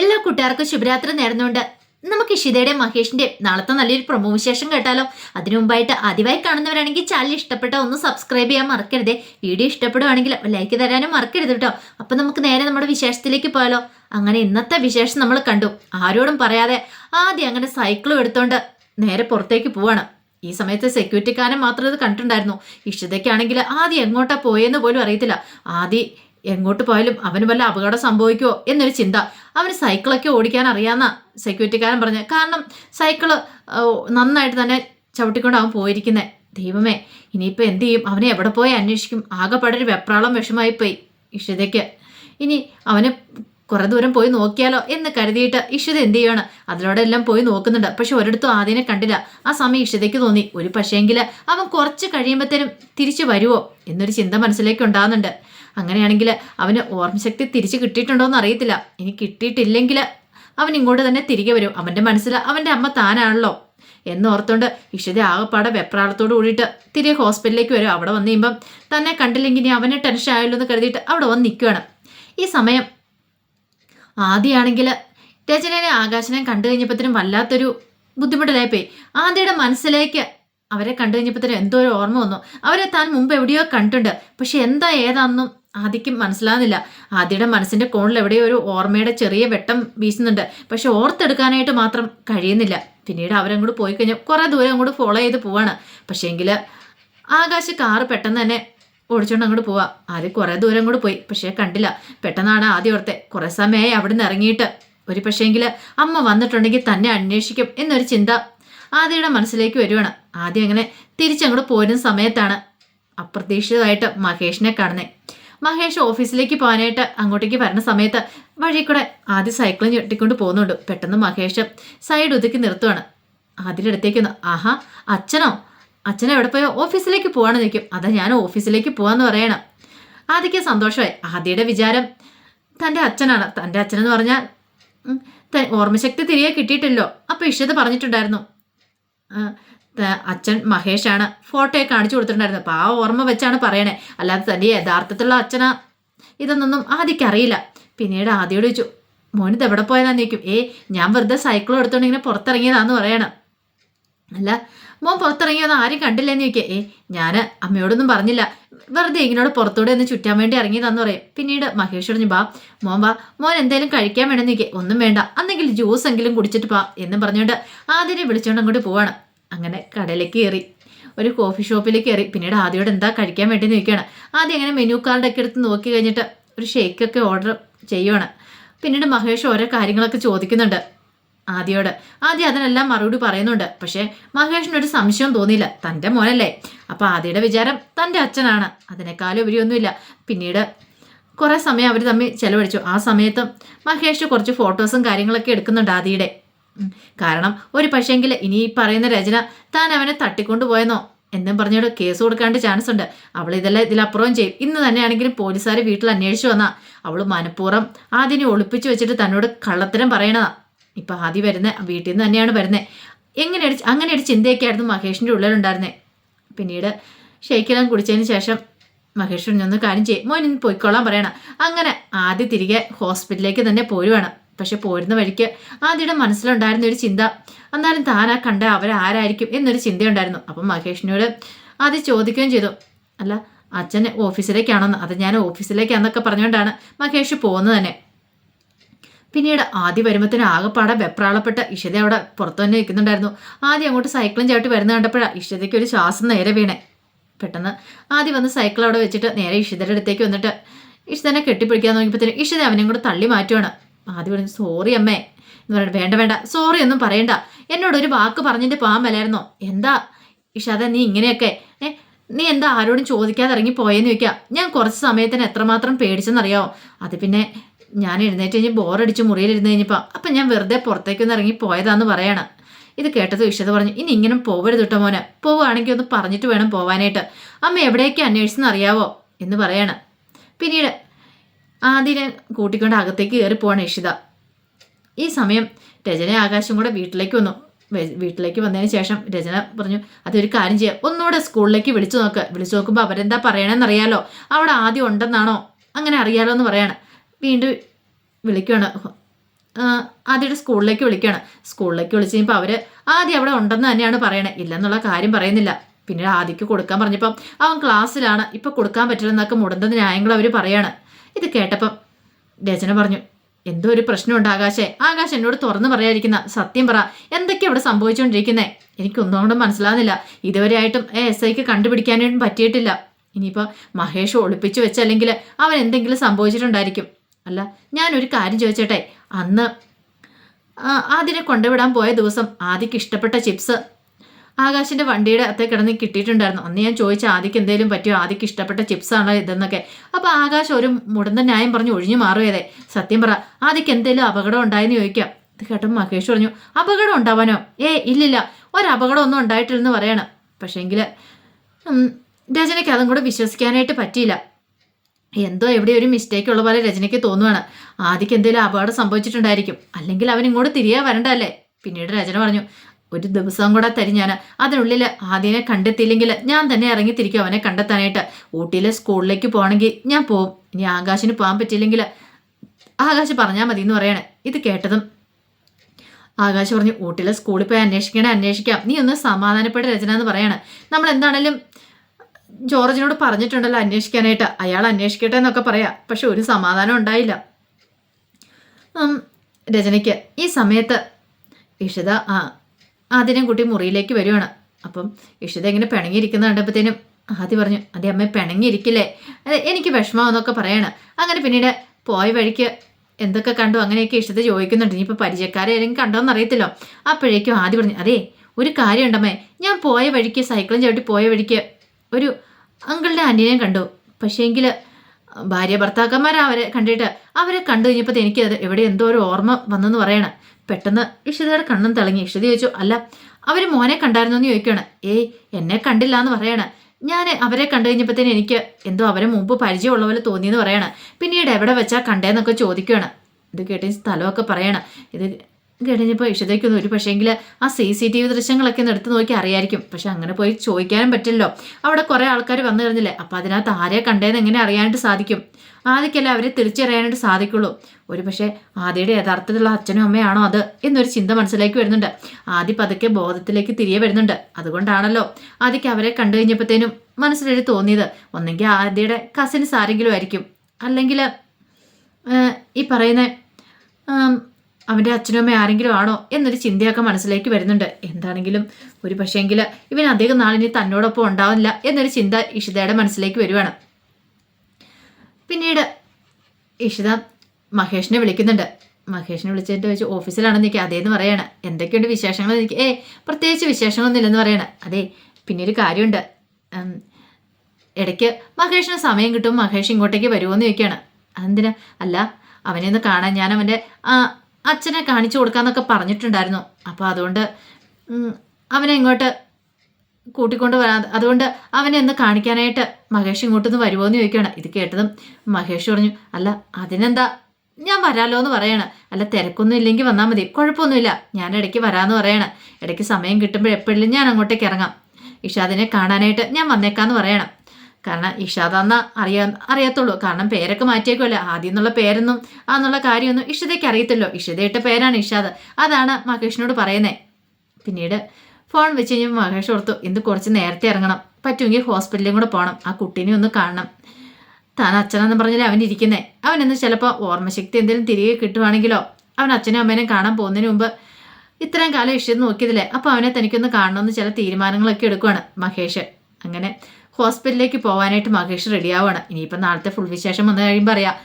എല്ലാ കൂട്ടുകാർക്കും ശുഭരാത്രി നേർന്നുകൊണ്ട് നമുക്ക് ഇഷിതയുടെ മഹേഷിന്റെ നാളത്തെ നല്ലൊരു പ്രൊമോ വിശേഷം കേട്ടാലോ? അതിനു മുമ്പായിട്ട് ആദ്യമായി കാണുന്നവരാണെങ്കിൽ ചാനൽ ഇഷ്ടപ്പെട്ട ഒന്ന് സബ്സ്ക്രൈബ് ചെയ്യാൻ മറക്കരുതേ. വീഡിയോ ഇഷ്ടപ്പെടുവാണെങ്കിൽ ലൈക്ക് തരാനും മറക്കരുത് കേട്ടോ. അപ്പൊ നമുക്ക് നേരെ നമ്മുടെ വിശേഷത്തിലേക്ക് പോയാലോ? അങ്ങനെ ഇന്നത്തെ വിശേഷം നമ്മൾ കണ്ടു. ആരോടും പറയാതെ ആദ്യം അങ്ങനെ സൈക്കിളും എടുത്തോണ്ട് നേരെ പുറത്തേക്ക് പോവാണ്. ഈ സമയത്ത് സെക്യൂരിറ്റിക്കാരൻ മാത്രം ഇത് കണ്ടിട്ടുണ്ടായിരുന്നു. ഇഷിതയ്ക്കാണെങ്കിൽ ആദ്യം എങ്ങോട്ടാ പോയെന്ന് പോലും അറിയത്തില്ല. ആദ്യം എങ്ങോട്ട് പോയാലും അവന് വല്ല അപകടം സംഭവിക്കുമോ എന്നൊരു ചിന്ത. അവന് സൈക്കിളൊക്കെ ഓടിക്കാൻ അറിയാമെന്ന സെക്യൂരിറ്റിക്കാരൻ പറഞ്ഞു കാരണം സൈക്കിൾ നന്നായിട്ട് തന്നെ ചവിട്ടിക്കൊണ്ട് അവൻ പോയിരിക്കുന്നത് ദൈവമേ ഇനിയിപ്പോൾ എന്തു ചെയ്യും? അവനെ എവിടെ പോയി അന്വേഷിക്കും? ആകെപ്പാടൊരു വെപ്രാളം വിഷമായി പോയി ഇഷിതയ്ക്ക്. ഇനി അവന് കുറെ ദൂരം പോയി നോക്കിയാലോ എന്ന് കരുതിയിട്ട് ഇഷിത എന്ത് ചെയ്യാണ്? അതിലൂടെ എല്ലാം പോയി നോക്കുന്നുണ്ട്. പക്ഷെ ഒരിടത്തും ആദ്യനെ കണ്ടില്ല. ആ സമയം ഇഷിതയ്ക്ക് തോന്നി. ഒരു പക്ഷേങ്കിൽ അവൻ കുറച്ച് കഴിയുമ്പോഴത്തേനും തിരിച്ചു വരുമോ എന്നൊരു ചിന്ത മനസ്സിലേക്ക് ഉണ്ടാകുന്നുണ്ട്. അങ്ങനെയാണെങ്കിൽ അവന് ഓർമ്മശക്തി തിരിച്ചു കിട്ടിയിട്ടുണ്ടോ എന്ന് അറിയത്തില്ല. ഇനി കിട്ടിയിട്ടില്ലെങ്കിൽ അവൻ ഇങ്ങോട്ട് തന്നെ തിരികെ വരും. അവന്റെ മനസ്സിൽ അവന്റെ അമ്മ താനാണല്ലോ എന്നോർത്തുകൊണ്ട് ഇഷിത ആകപ്പാടെ വെപ്രാളത്തോട് കൂടിയിട്ട് തിരികെ ഹോസ്പിറ്റലിലേക്ക് വരും. അവിടെ വന്നു കഴിയുമ്പം തന്നെ കണ്ടില്ലെങ്കിൽ അവനെ ടെൻഷൻ ആയല്ലോ എന്ന് കരുതിയിട്ട് അവിടെ വന്ന് നിൽക്കുകയാണ്. ഈ സമയം ആദ്യമാണെങ്കിൽ രചനനെ ആകാശനെ കണ്ടു കഴിഞ്ഞപ്പോഴത്തേനും വല്ലാത്തൊരു ബുദ്ധിമുട്ടിലായിപ്പോയി. ആദ്യയുടെ മനസ്സിലേക്ക് അവരെ കണ്ടു കഴിഞ്ഞപ്പോഴത്തേനും എന്തോ ഒരു ഓർമ്മ വന്നു. അവരെ താൻ മുമ്പ് എവിടെയോ കണ്ടിട്ടുണ്ട്. പക്ഷെ എന്താ ഏതാണെന്നും ആദ്യക്കും മനസ്സിലാകുന്നില്ല ആദ്യയുടെ മനസ്സിന്റെ കോണിൽ എവിടെയോ ഒരു ഓർമ്മയുടെ ചെറിയ വെട്ടം വീശുന്നുണ്ട്. പക്ഷെ ഓർത്തെടുക്കാനായിട്ട് മാത്രം കഴിയുന്നില്ല. പിന്നീട് അവരങ്ങോട്ട് പോയി കഴിഞ്ഞാൽ കുറേ ദൂരം അങ്ങോട്ട് ഫോളോ ചെയ്ത് പോവാണ്. പക്ഷേങ്കിൽ ആകാശ് കാറ് പെട്ടെന്ന് തന്നെ ഓടിച്ചോണ്ട് അങ്ങോട്ട് പോവാ. ആദ്യം കുറേ ദൂരം അങ്ങോട്ട് പോയി. പക്ഷേ കണ്ടില്ല. പെട്ടെന്നാണ് ആദ്യം ഓർത്തെ. കുറേ സമയമായി അവിടെ നിന്ന് ഇറങ്ങിയിട്ട്. ഒരു പക്ഷേങ്കിൽ അമ്മ വന്നിട്ടുണ്ടെങ്കിൽ തന്നെ അന്വേഷിക്കും എന്നൊരു ചിന്ത ആദ്യയുടെ മനസ്സിലേക്ക് വരുവാണ്. ആദ്യം അങ്ങനെ തിരിച്ചങ്ങോട്ട് പോരുന്ന സമയത്താണ് അപ്രതീക്ഷിതമായിട്ട് മഹേഷിനെ കാണുന്നത് മഹേഷ് ഓഫീസിലേക്ക് പോകാനായിട്ട് അങ്ങോട്ടേക്ക് വരുന്ന സമയത്ത് വഴി കൂടെ ആദ്യം സൈക്കിൾ ഞെട്ടിക്കൊണ്ട് പോകുന്നുണ്ട്. പെട്ടെന്ന് മഹേഷ് സൈഡ് ഒതുക്കി നിർത്തുവാണ്. ആദ്യയുടെ അടുത്തേക്ക് ആഹാ അച്ഛനോ? അച്ഛൻ എവിടെ പോയോ ഓഫീസിലേക്ക് പോവാണ് നിൽക്കും അതാ ഞാൻ ഓഫീസിലേക്ക് പോവാന്ന് പറയണം. ആദ്യക്ക് സന്തോഷമായി. ആദ്യയുടെ വിചാരം തന്റെ അച്ഛനാണ്. തന്റെ അച്ഛനെന്ന് പറഞ്ഞാൽ ഓർമ്മശക്തി തിരികെ കിട്ടിയിട്ടില്ലോ. അപ്പോൾ ഇഷ്ടത് പറഞ്ഞിട്ടുണ്ടായിരുന്നു. അച്ഛൻ മഹേഷാണ് ഫോട്ടോയെ കാണിച്ചു കൊടുത്തിട്ടുണ്ടായിരുന്നു അപ്പോൾ ആ ഓർമ്മ വെച്ചാണ് പറയണേ. അല്ലാതെ തന്റെ യഥാർത്ഥത്തിലുള്ള അച്ഛനാ ഇതൊന്നും ആദ്യക്ക് അറിയില്ല. പിന്നീട് ആദ്യയോട് ചോദിച്ചു മോനിത് എവിടെ പോയതാന്ന് ചോദിക്കും. ഏ ഞാൻ വെറുതെ സൈക്കിൾ എടുത്തോണ്ട് ഇങ്ങനെ പുറത്തിറങ്ങിയതാന്ന് പറയണം. അല്ല മോൻ പുറത്തിറങ്ങിയൊന്നും ആരും കണ്ടില്ലെന്ന് ചോദിക്കുക ഏ ഞാൻ അമ്മയോടൊന്നും പറഞ്ഞില്ല. വെറുതെ ഇങ്ങനോട് പുറത്തൂടെ ഒന്ന് ചുറ്റാൻ വേണ്ടി ഇറങ്ങിയതാന്ന് പറയും. പിന്നീട് മഹേഷ് പറഞ്ഞു ബാ മോൻ ബാ മോൻ എന്തെങ്കിലും കഴിക്കാൻ വേണമെന്ന് ചോദിക്കുക ഒന്നും വേണ്ട. അന്നെങ്കിൽ ജ്യൂസ് എങ്കിലും കുടിച്ചിട്ട് പാ എന്ന് പറഞ്ഞുകൊണ്ട് ആദ്യനെ വിളിച്ചുകൊണ്ട് അങ്ങോട്ട് പോവാണ്. അങ്ങനെ കടയിലേക്ക് കയറി ഒരു കോഫി ഷോപ്പിലേക്ക് കയറി. പിന്നീട് ആദ്യയോട് എന്താ കഴിക്കാൻ വേണ്ടി നിൽക്കുകയാണ് ആദ്യം അങ്ങനെ മെനു കാർഡൊക്കെ എടുത്ത് നോക്കി കഴിഞ്ഞിട്ട് ഒരു ഷേക്കൊക്കെ ഓർഡർ ചെയ്യുവാണ്. പിന്നീട് മഹേഷ് ഓരോ കാര്യങ്ങളൊക്കെ ചോദിക്കുന്നുണ്ട്. ആദ്യയോട് ആദ്യം അതിനെല്ലാം മറുപടി പറയുന്നുണ്ട്. പക്ഷേ മഹേഷിന് ഒരു സംശയം തോന്നിയില്ല. തന്റെ മോനല്ലേ? അപ്പോൾ ആദ്യയുടെ വിചാരം തന്റെ അച്ഛനാണ്. അതിനേക്കാളും ഉപരിയൊന്നുമില്ല. പിന്നീട് കുറേ സമയം അവർ തമ്മിൽ ചെലവഴിച്ചു. ആ സമയത്തും മഹേഷ് കുറച്ച് ഫോട്ടോസും കാര്യങ്ങളൊക്കെ എടുക്കുന്നുണ്ട് ആദിയുടെ. കാരണം ഒരു പക്ഷേങ്കിൽ ഇനി ഈ പറയുന്ന രചന താൻ അവനെ തട്ടിക്കൊണ്ടുപോയെന്നോ എന്നും പറഞ്ഞോട് കേസ് കൊടുക്കാണ്ട് ചാൻസ് ഉണ്ട്. അവൾ ഇതെല്ലാം ഇതിലപ്പുറവും ചെയ്യും. ഇന്ന് തന്നെയാണെങ്കിലും പോലീസുകാർ വീട്ടിൽ അന്വേഷിച്ചു വന്നാ അവൾ മനഃപൂർവം ആദ്യം ഒളിപ്പിച്ചു വെച്ചിട്ട് തന്നോട് കള്ളത്തരം പറയണതാ. ഇപ്പൊ ആദ്യം വരുന്ന വീട്ടിൽ നിന്ന് തന്നെയാണ് വരുന്നത് എങ്ങനെ അടിച്ച് അങ്ങനെ ഒരു ചിന്തയൊക്കെയായിരുന്നു മഹേഷിന്റെ ഉള്ളിലുണ്ടായിരുന്നത് പിന്നീട് ഷെയ്ക്കെല്ലാം കുടിച്ചതിന് ശേഷം മഹേഷ് ഒന്ന് കാര്യം ചെയ്യും. മോൻ ഇന്ന് പോയിക്കോളാൻ പറയണം. അങ്ങനെ ആദ്യം തിരികെ ഹോസ്പിറ്റലിലേക്ക് തന്നെ പോരുവാണ്. പക്ഷെ പോരുന്ന വഴിക്ക് ആദ്യയുടെ മനസ്സിലുണ്ടായിരുന്ന ഒരു ചിന്ത എന്നാലും താനാ കണ്ട അവരാരായിരിക്കും എന്നൊരു ചിന്തയുണ്ടായിരുന്നു. അപ്പം മഹേഷിനോട് ആദ്യം ചോദിക്കുകയും ചെയ്തു അല്ല അച്ഛൻ ഓഫീസിലേക്കാണെന്ന്. അത് ഞാൻ ഓഫീസിലേക്കാണെന്നൊക്കെ പറഞ്ഞുകൊണ്ടാണ് മഹേഷ് പോകുന്നത് തന്നെ. പിന്നീട് ആദ്യം വരുമ്പത്തിന് ആകെപ്പാടെ വെപ്രാളപ്പെട്ട ഇഷിത അവിടെ പുറത്തു തന്നെ നിൽക്കുന്നുണ്ടായിരുന്നു. ആദ്യം അങ്ങോട്ട് സൈക്കിളും ചവിട്ടി വരുന്ന കണ്ടപ്പോഴാണ് ഇഷിതയ്ക്ക് ഒരു ശ്വാസം നേരെ വീണേ. പെട്ടെന്ന് ആദ്യം വന്ന് സൈക്കിൾ അവിടെ വെച്ചിട്ട് നേരെ ഇഷിതയുടെ അടുത്തേക്ക് വന്നിട്ട് ഇഷിതനെ കെട്ടിപ്പിടിക്കാൻ നോക്കിയപ്പോൾ ഇഷിത അവനെയും കൂടെ തള്ളി മാറ്റുവാണ്. ആദ്യം പറഞ്ഞു സോറി അമ്മേ. എന്ന് പറയുന്നത് വേണ്ട വേണ്ട സോറി ഒന്നും പറയണ്ട. എന്നോട് ഒരു വാക്ക് പറഞ്ഞിട്ട് പോകാൻ മേലായിരുന്നോ എന്താ ഇഷാദ നീ ഇങ്ങനെയൊക്കെ ഏ? നീ എന്താ ആരോടും ചോദിക്കാതെ ഇറങ്ങി പോയെന്ന് ചോദിക്കാം. ഞാൻ കുറച്ച് സമയത്തിന് എത്രമാത്രം പേടിച്ചെന്നറിയാമോ അത് പിന്നെ ഞാൻ എഴുന്നേറ്റ് കഴിഞ്ഞ് ബോറടിച്ച് മുറിയിലിരുന്ന് കഴിഞ്ഞപ്പോൾ അപ്പം ഞാൻ വെറുതെ പുറത്തേക്കൊന്ന് ഇറങ്ങി പോയതാന്ന് പറയണം. ഇത് കേട്ടത് വിഷത് പറഞ്ഞു ഇനി ഇങ്ങനെ പോവരുത് കേട്ടോ മോനെ പോവുകയാണെങ്കിൽ ഒന്ന് പറഞ്ഞിട്ട് വേണം പോവാനായിട്ട്. അമ്മ എവിടേക്ക് അന്വേഷിച്ചെന്ന് അറിയാവോ? എന്ന് പറയണം. പിന്നീട് ആദ്യം കൂട്ടിക്കൊണ്ട് അകത്തേക്ക് കയറി പോവാണ് ഇഷിത. ഈ സമയം രചന ആകാശം കൂടെ വീട്ടിലേക്ക് വന്നു. വീട്ടിലേക്ക് വന്നതിന് ശേഷം രചന പറഞ്ഞു അതൊരു കാര്യം ചെയ്യാം. ഒന്നുകൂടെ സ്കൂളിലേക്ക് വിളിച്ചു നോക്ക്. വിളിച്ചു നോക്കുമ്പോൾ അവരെന്താ പറയണമെന്നറിയാലോ അവിടെ ആദ്യം ഉണ്ടെന്നാണോ? അങ്ങനെ അറിയാലോ എന്ന് പറയാണ്. വീണ്ടും വിളിക്കുകയാണ് ആദ്യയുടെ സ്കൂളിലേക്ക് വിളിക്കുകയാണ് സ്കൂളിലേക്ക് വിളിച്ച് കഴിഞ്ഞപ്പോൾ അവർ ആദ്യം അവിടെ ഉണ്ടെന്ന് തന്നെയാണ് പറയണേ. ഇല്ലെന്നുള്ള കാര്യം പറയുന്നില്ല. പിന്നീട് ആദ്യക്ക് കൊടുക്കാൻ പറഞ്ഞപ്പം അവൻ ക്ലാസ്സിലാണ്. ഇപ്പം കൊടുക്കാൻ പറ്റില്ലെന്നൊക്കെ മുടന്ത ന്യായങ്ങൾ അവർ പറയാണ്. ഇത് കേട്ടപ്പം രചന പറഞ്ഞു എന്തോ ഒരു പ്രശ്നമുണ്ട് ആകാശേ. ആകാശ് എന്നോട് തുറന്നു പറയാതിരിക്കുന്ന സത്യം പറ. എന്തൊക്കെയാണ് ഇവിടെ സംഭവിച്ചുകൊണ്ടിരിക്കുന്നത് എനിക്കൊന്നും കൊണ്ടും മനസ്സിലാകുന്നില്ല ഇതുവരെ ആയിട്ടും എസ് ഐക്ക് കണ്ടുപിടിക്കാനായിട്ടും പറ്റിയിട്ടില്ല. ഇനിയിപ്പോൾ മഹേഷ് ഒളിപ്പിച്ചു വെച്ചല്ലെങ്കിൽ അവൻ എന്തെങ്കിലും സംഭവിച്ചിട്ടുണ്ടായിരിക്കും. അല്ല ഞാനൊരു കാര്യം ചോദിച്ചേട്ടെ? അന്ന് ആദ്യനെ കൊണ്ടുവിടാൻ പോയ ദിവസം ആദിക്ക് ഇഷ്ടപ്പെട്ട ചിപ്സ് ആകാശിന്റെ വണ്ടിയുടെ അത്തേ കിടന്ന് കിട്ടിയിട്ടുണ്ടായിരുന്നു. അന്ന് ഞാൻ ചോദിച്ച ആദിക്ക് എന്തെങ്കിലും പറ്റിയോ? ആദിക്ക് ഇഷ്ടപ്പെട്ട ചിപ്സ് ആണോ ഇതെന്നൊക്കെ. അപ്പോൾ ആകാശ് ഒരു മുടന്ത ന്യായം പറഞ്ഞു ഒഴിഞ്ഞു മാറുകയതേ സത്യം പറ ആദിക്ക് എന്തെങ്കിലും അപകടം ഉണ്ടായെന്ന് ചോദിക്കാം. ഇത് കേട്ടപ്പോൾ മഹേഷ് പറഞ്ഞു അപകടം ഉണ്ടാവാനോ? ഏ ഇല്ലില്ല. ഒരപകടം ഒന്നും ഉണ്ടായിട്ടില്ലെന്ന് പറയണം. പക്ഷേങ്കിൽ രചനയ്ക്ക് അതും കൂടെ വിശ്വസിക്കാനായിട്ട് പറ്റിയില്ല. എന്തോ എവിടെ ഒരു മിസ്റ്റേക്ക് ഉള്ള പോലെ രചനയ്ക്ക് തോന്നുവാണ്. ആദ്യക്ക് എന്തെങ്കിലും അപകടം സംഭവിച്ചിട്ടുണ്ടായിരിക്കും. അല്ലെങ്കിൽ അവൻ ഇങ്ങോട്ട് തിരികെ വരണ്ടല്ലേ പിന്നീട് രചന പറഞ്ഞു ഒരു ദിവസം കൂടെ തരും ഞാൻ അതിനുള്ളിൽ ആദ്യനെ കണ്ടെത്തിയില്ലെങ്കിൽ ഞാൻ തന്നെ ഇറങ്ങി ഇറങ്ങിത്തിരിക്കും അവനെ കണ്ടെത്താനായിട്ട്. ഊട്ടിയിലെ സ്കൂളിലേക്ക് പോകണമെങ്കിൽ ഞാൻ പോവും. ഇനി ആകാശിന് പോകാൻ പറ്റിയില്ലെങ്കിൽ ആകാശ് പറഞ്ഞാൽ മതി എന്ന് പറയണേ. ഇത് കേട്ടതും ആകാശ് പറഞ്ഞു ഊട്ടിയിലെ സ്കൂളിൽ പോയി അന്വേഷിക്കണേ അന്വേഷിക്കാം. നീ ഒന്ന് സമാധാനപ്പെട്ട രചന എന്ന് പറയാണ്. നമ്മൾ എന്താണേലും ജോർജിനോട് പറഞ്ഞിട്ടുണ്ടല്ലോ അന്വേഷിക്കാനായിട്ട്. അയാൾ അന്വേഷിക്കട്ടെ എന്നൊക്കെ പറയാം. പക്ഷെ ഒരു സമാധാനം ഉണ്ടായില്ല. രചനയ്ക്ക് ഈ സമയത്ത് ഇഷിത ആ ആദ്യം കുട്ടി മുറിയിലേക്ക് വരുവാണ്. അപ്പം ഇഷിത ഇങ്ങനെ പിണങ്ങിയിരിക്കുന്ന കണ്ടപ്പോഴത്തേനും ആദ്യം പറഞ്ഞു അതെ അമ്മ പിണങ്ങിയിരിക്കില്ലേ? അതെ എനിക്ക് വിഷമമെന്നൊക്കെ പറയാണ്. അങ്ങനെ പിന്നീട് പോയ വഴിക്ക് എന്തൊക്കെ കണ്ടു? അങ്ങനെയൊക്കെ ഇഷ്ടത ചോദിക്കുന്നുണ്ട്. ഇനിയിപ്പോൾ പരിചയക്കാരെ ആരെങ്കിലും കണ്ടോന്ന് അറിയത്തില്ലോ അപ്പോഴേക്കും ആദ്യം പറഞ്ഞു അതെ ഒരു കാര്യം ഉണ്ടമ്മേ ഞാൻ പോയ വഴിക്ക് സൈക്കിളും ചവിട്ടി പോയ വഴിക്ക് ഒരു അങ്കിളുടെ ആന്റീനെയും കണ്ടു. പക്ഷേങ്കിൽ ഭാര്യ ഭർത്താക്കന്മാരെ അവരെ കണ്ടിട്ട് അവരെ കണ്ടു കഴിഞ്ഞപ്പോൾ എനിക്ക് അത് എവിടെ എന്തോ ഒരു ഓർമ്മ വന്നെന്ന് പറയണം. പെട്ടെന്ന് ഇഷിതയുടെ കണ്ണും തിളങ്ങി. ഇഷിത ചോദിച്ചു അല്ല അവർ മോനെ കണ്ടായിരുന്നു? എന്ന് ചോദിക്കുകയാണ്. ഏയ് എന്നെ കണ്ടില്ല എന്ന് പറയണ. ഞാൻ അവരെ കണ്ടു കഴിഞ്ഞപ്പോഴത്തേന് എനിക്ക് എന്തോ അവരെ മുമ്പ് പരിചയമുള്ള പോലെ തോന്നിയെന്ന് പറയണം. പിന്നീട് എവിടെ വെച്ചാൽ കണ്ടേന്നൊക്കെ ചോദിക്കുകയാണ്. ഇത് കേട്ടി സ്ഥലമൊക്കെ പറയണം. ഇത് കഴിഞ്ഞപ്പോൾ ഇഷ്ടത്തേക്കൊന്നും ഒരു പക്ഷേങ്കിൽ ആ സി സി ടി വി ദൃശ്യങ്ങളൊക്കെ ഒന്ന് എടുത്ത് നോക്കി അറിയായിരിക്കും. പക്ഷെ അങ്ങനെ പോയി ചോദിക്കാനും പറ്റില്ലല്ലോ. അവിടെ കുറേ ആൾക്കാർ വന്നു കഴിഞ്ഞില്ലേ? അപ്പോൾ അതിനകത്ത് ആരെ കണ്ടേന്ന് എങ്ങനെ അറിയാനായിട്ട് സാധിക്കും? ആദ്യക്കല്ല അവരെ തിരിച്ചറിയാനായിട്ട് സാധിക്കുള്ളൂ. ഒരു പക്ഷേ ആദ്യയുടെ യഥാർത്ഥത്തിലുള്ള അച്ഛനും അമ്മയാണോ അത് എന്നൊരു ചിന്ത മനസ്സിലേക്ക് വരുന്നുണ്ട്. ആദ്യം പതുക്കെ ബോധത്തിലേക്ക് തിരികെ വരുന്നുണ്ട്. അതുകൊണ്ടാണല്ലോ ആദ്യക്ക് അവരെ കണ്ടു കഴിഞ്ഞപ്പോഴത്തേനും മനസ്സിലൊരു തോന്നിയത്. ഒന്നെങ്കിൽ ആദ്യയുടെ കസിൻസ് ആരെങ്കിലും ആയിരിക്കും. അല്ലെങ്കിൽ ഈ പറയുന്ന അവന്റെ അച്ഛനും അമ്മ ആരെങ്കിലും ആണോ എന്നൊരു ചിന്തയൊക്കെ മനസ്സിലേക്ക് വരുന്നുണ്ട്. എന്താണെങ്കിലും ഒരു പക്ഷേങ്കിൽ ഇവൻ അധികം നാളിനി തന്നോടൊപ്പം ഉണ്ടാവില്ല എന്നൊരു ചിന്ത ഇഷിതയുടെ മനസ്സിലേക്ക് വരുവാണ്. പിന്നീട് ഇഷിത മഹേഷിനെ വിളിക്കുന്നുണ്ട്. മഹേഷിനെ വിളിച്ചിട്ട് വെച്ച് ഓഫീസിലാണെന്ന് എനിക്ക് അതേന്ന് പറയാണ്. എന്തൊക്കെയുണ്ട് വിശേഷങ്ങൾ? എനിക്ക് ഏ പ്രത്യേകിച്ച് വിശേഷങ്ങളൊന്നും ഇല്ലെന്ന് പറയണം. അതെ പിന്നെ ഒരു കാര്യമുണ്ട് ഇടയ്ക്ക് മഹേഷിന് സമയം കിട്ടും. മഹേഷ് ഇങ്ങോട്ടേക്ക് വരുമോ എന്ന് ചോദിക്കുകയാണ്. അതെന്തിനാ? അല്ല അവനെ ഒന്ന് കാണാൻ. ഞാൻ അവന്റെ അച്ഛനെ കാണിച്ചു കൊടുക്കാന്നൊക്കെ പറഞ്ഞിട്ടുണ്ടായിരുന്നു. അപ്പോൾ അതുകൊണ്ട് അവനെ ഇങ്ങോട്ട് കൂട്ടിക്കൊണ്ട് വരാ അതുകൊണ്ട് അവനെ ഒന്ന് കാണിക്കാനായിട്ട് മഹേഷ് ഇങ്ങോട്ടൊന്ന് വരുമോ എന്ന് ചോദിക്കുകയാണ്. ഇത് കേട്ടതും മഹേഷ് പറഞ്ഞു അല്ല അതിനെന്താ? ഞാൻ വരാലോ എന്ന് പറയണം. അല്ല തിരക്കൊന്നും ഇല്ലെങ്കിൽ വന്നാൽ മതി. കുഴപ്പമൊന്നുമില്ല. ഞാൻ ഇടയ്ക്ക് വരാമെന്ന് പറയണം. ഇടയ്ക്ക് സമയം കിട്ടുമ്പോൾ എപ്പോഴും ഞാൻ അങ്ങോട്ടേക്ക് ഇറങ്ങാം. ഇഷാദിനെ കാണാനായിട്ട് ഞാൻ വന്നേക്കാന്ന് പറയണം. കാരണം ഇഷാദെന്ന് അറിയാ അറിയത്തുള്ളൂ. കാരണം പേരൊക്കെ മാറ്റിയേക്കുമല്ലോ ആദ്യം എന്നുള്ള പേരൊന്നും ആന്നുള്ള കാര്യമൊന്നും ഇഷതയ്ക്ക് അറിയത്തില്ലോ. ഇഷതയിട്ട പേരാണ് ഇഷാദ്. അതാണ് മഹേഷിനോട് പറയുന്നത് പിന്നീട് ഫോൺ വെച്ച് കഴിഞ്ഞപ്പോൾ മഹേഷ് ഓർത്തു ഇന്ന് കുറച്ച് നേരത്തെ ഇറങ്ങണം. പറ്റുമെങ്കിൽ ഹോസ്പിറ്റലിലും കൂടെ പോകണം ആ കുട്ടീനെ ഒന്ന് കാണണം. താൻ അച്ഛനെന്ന് പറഞ്ഞാൽ അവൻ ഇരിക്കുന്നേ? അവനെന്ന് ചിലപ്പോൾ ഓർമ്മശക്തി എന്തെങ്കിലും തിരികെ കിട്ടുവാണെങ്കിലോ? അവൻ അച്ഛനും അമ്മേനും കാണാൻ പോകുന്നതിന് മുമ്പ് ഇത്രയും കാലം ഇഷ്ടം നോക്കിയതില്ലേ? അപ്പോൾ അവനെ തനിക്കൊന്ന് കാണണമെന്ന് ചില തീരുമാനങ്ങളൊക്കെ എടുക്കുവാണ് മഹേഷ്. അങ്ങനെ ഹോസ്പിറ്റലിലേക്ക് പോകാനായിട്ട് മഹേഷ് റെഡിയാവുകയാണ് ഇനിയിപ്പോൾ നാളത്തെ ഫുൾ വിശേഷം വന്നു കഴിയുമ്പോൾ അറിയാം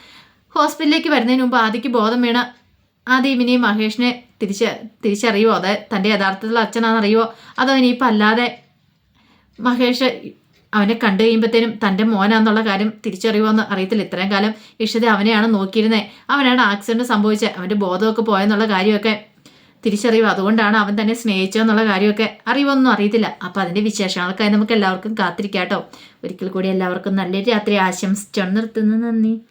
ഹോസ്പിറ്റലിലേക്ക് വരുന്നതിന് മുമ്പ് ആദ്യക്ക് ബോധം വീണ ആദ്യം ഇനി മഹേഷിനെ തിരിച്ച് തിരിച്ചറിയുമോ അതെ തന്റെ യഥാർത്ഥത്തിലുള്ള അച്ഛനാണെന്നറിയുമോ അതോ ഇനിയിപ്പോൾ അല്ലാതെ മഹേഷ് അവനെ കണ്ടു കഴിയുമ്പോഴത്തേനും തന്റെ മോനാന്നുള്ള കാര്യം തിരിച്ചറിയുമോ എന്ന് അറിയത്തില്ല. ഇത്രയും കാലം ഇഷിത അവനെയാണ് നോക്കിയിരുന്നത് അവനാണ് ആക്സിഡന്റ് സംഭവിച്ചത്. അവന്റെ ബോധമൊക്കെ പോയെന്നുള്ള കാര്യമൊക്കെ തിരിച്ചറിയുക. അതുകൊണ്ടാണ് അവൻ തന്നെ സ്നേഹിച്ചതെന്നുള്ള കാര്യമൊക്കെ അറിവൊന്നും അറിയത്തില്ല. അപ്പോൾ അതിന്റെ വിശേഷങ്ങൾക്കായി നമുക്ക് എല്ലാവർക്കും കാത്തിരിക്കാം കേട്ടോ. ഒരിക്കൽ കൂടി എല്ലാവർക്കും നല്ലൊരു രാത്രി ആശംസിച്ചോണ്ട് നിർത്തുന്നു. നന്ദി.